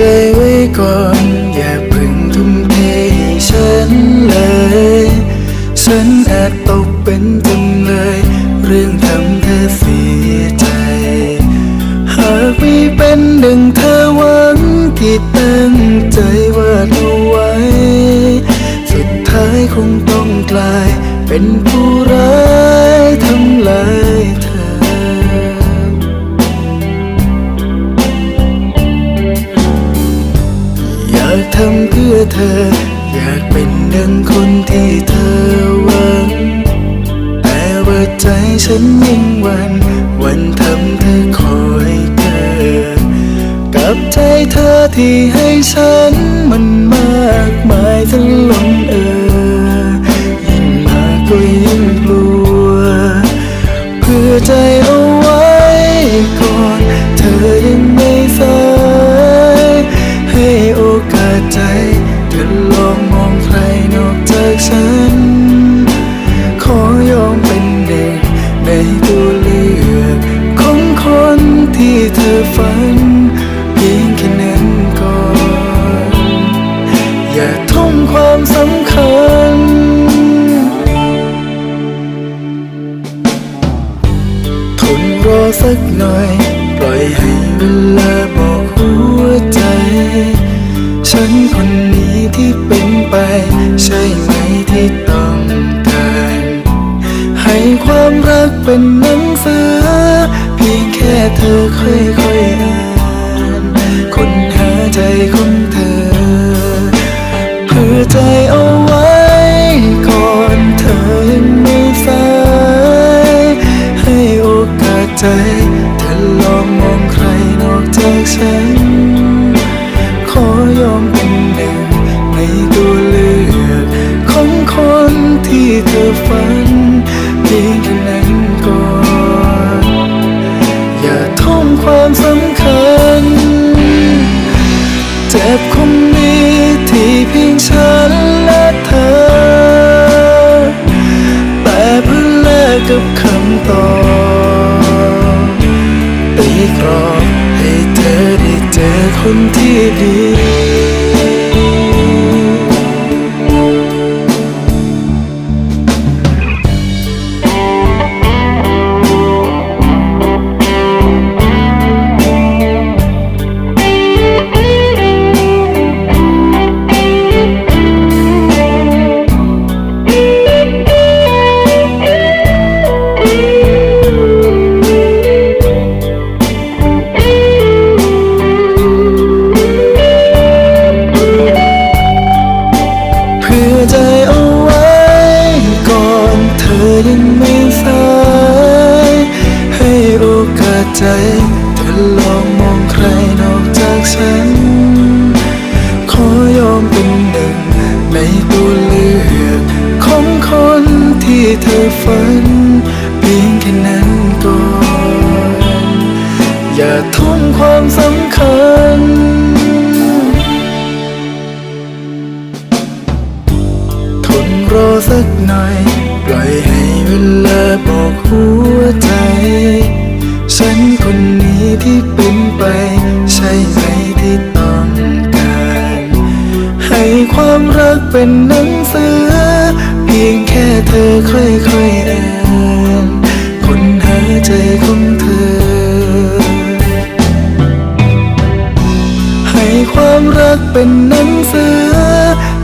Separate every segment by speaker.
Speaker 1: จไว้ก่อน อย่าพึ่งทุ่มเทให้ฉันเลย ฉันอาจตกเป็นจำเลย เรื่องทำเธอเสียใจ หากไม่เป็นดังเธอหวังที่ตั้งใจว่าเอาไว้ สุดท้ายคงต้องกลาย เป็นผู้ร้ายทำลายเธอ อเธออยากเป็นดังคนที่เธอหวัง แต่ว่าใจฉันยิ่งวัน วันทำเธอคอยเกิดกับใจเธอที่ให้ฉันมันมากมายจนล้นเออ ยิ่งมาก็ยิ่งกลัว เพื่อใจเอา ฉัน ขอยอมเป็นเด็กในตัวเลือกของคนที่เธอฝันเพียงแค่นั้นก่อน อย่าทุ่มความสำคัญ ทนรอสักหน่อย ปล่อยให้เวลาบอกหัวใจ ฉันคนนี้ที่เป็นไปใช่ไหม ความรักเป็นหนังสือ เพียงแค่เธอค่อยๆอ่านค้นหาใจของเธอ เพื่อใจเอาไว้ก่อนเธอยังไม่สายให้โอกาสใจ เธอลองมองใครนอกจากฉัน ขอยอมเป็นหนึ่งในตัวเลือกของคนที่เธอฝัน เพียงแค่นั้นก่อน อย่าทุ่มความสำคัญ เจ็บคงมีที่เพียงฉันและเธอ แต่เพื่อแลกกับคำตอบตีกรอบให้เธอได้เจอคนที่ดี ใจเธอลองมองใครนอกจากฉัน ขอยอมเป็นหนึ่งในตัวเลือกของคนที่เธอฝันเพียงแค่นั้นก่อน อย่าทุ่มความสำคัญทนรอสักหน่อยปล่อย ความรักเป็นหนังสือ เพียงแค่เธอค่อยๆอ่านคนหาใจของเธอ ให้ความรักเป็นหนังสือ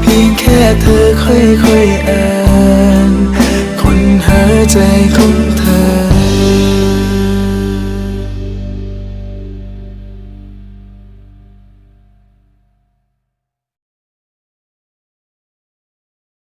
Speaker 1: เพียงแค่เธอค่อยๆอ่าน